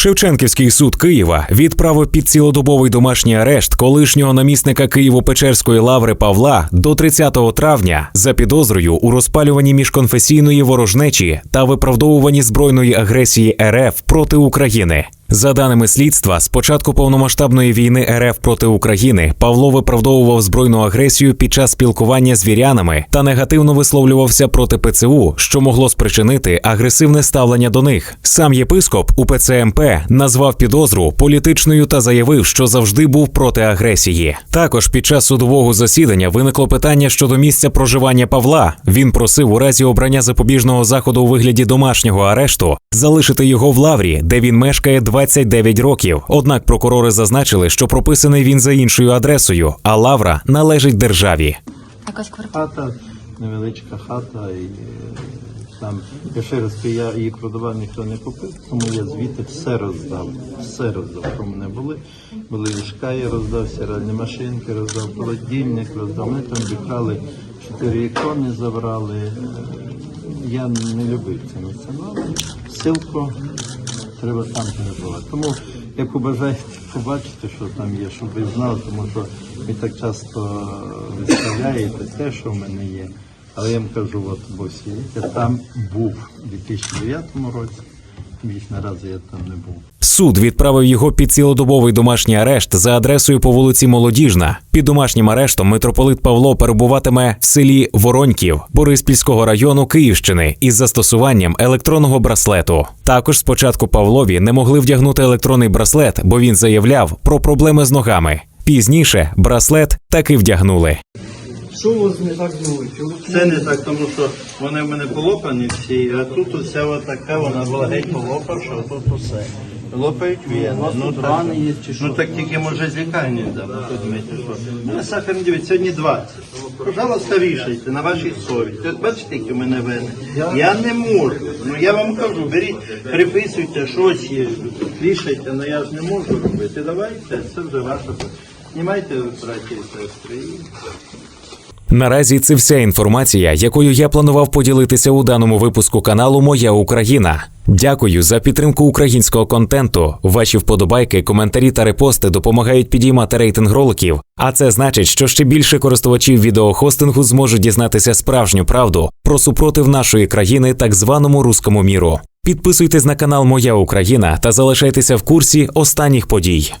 Шевченківський суд Києва відправив під цілодобовий домашній арешт колишнього намісника Києво-Печерської лаври Павла до 30 травня за підозрою у розпалюванні міжконфесійної ворожнечі та виправдовуванні збройної агресії РФ проти України. За даними слідства, з початку повномасштабної війни РФ проти України Павло виправдовував збройну агресію під час спілкування з вірянами та негативно висловлювався проти ПЦУ, що могло спричинити агресивне ставлення до них. Сам єпископ УПЦ МП назвав підозру політичною та заявив, що завжди був проти агресії. Також під час судового засідання виникло питання щодо місця проживання Павла. Він просив у разі обрання запобіжного заходу у вигляді домашнього арешту залишити його в лаврі, де він мешкає 29 років. Однак прокурори зазначили, що прописаний він за іншою адресою, а лавра належить державі. Якась квартира. Хата, невеличка хата, і е, там, я ще раз я її продавав, ніхто не купив, тому я звідти все роздав. Все роздав, що мене були. Були ліжка, я роздав, стиральні машинки, роздав холодильник, роздав. Ми там вікрали чотири ікони забрали. Е, Я не любив це місце. Ну, Силко треба там перебувати. Тому як побажаєте побачити, що там є, щоб ви знали, тому що ви так часто виставляєте те, що в мене є. Але я вам кажу, от босі, я там був у 2009 році, більш наразі я там не був. Суд відправив його під цілодобовий домашній арешт за адресою по вулиці Молодіжна. Під домашнім арештом митрополит Павло перебуватиме в селі Вороньків Бориспільського району Київщини із застосуванням електронного браслету. Також спочатку Павлові не могли вдягнути електронний браслет, бо він заявляв про проблеми з ногами. Пізніше браслет таки вдягнули. Що у вас не так? Чому? Це не так, тому що вони в мене полопані всі, а тут уся отака, вона була геть полопавша, а тут усе. Лопають вени. Ну, так, рани є чи що? ну так тільки може з лікарні що. У сахар не дивиться, сьогодні 20. Пожалуйста, рішайте на вашій совісті. От бачите, які в мене вени. Я не можу. Ну я вам кажу, беріть, приписуйте щось є, рішайте, але я ж не можу робити. Давайте, це вже ваша. Знімайте, браті і сестри. Наразі це вся інформація, якою я планував поділитися у даному випуску каналу Моя Україна. Дякую за підтримку українського контенту. Ваші вподобайки, коментарі та репости допомагають підіймати рейтинг роликів. А це значить, що ще більше користувачів відеохостингу зможуть дізнатися справжню правду про супротив нашої країни так званому руському міру. Підписуйтесь на канал Моя Україна та залишайтеся в курсі останніх подій.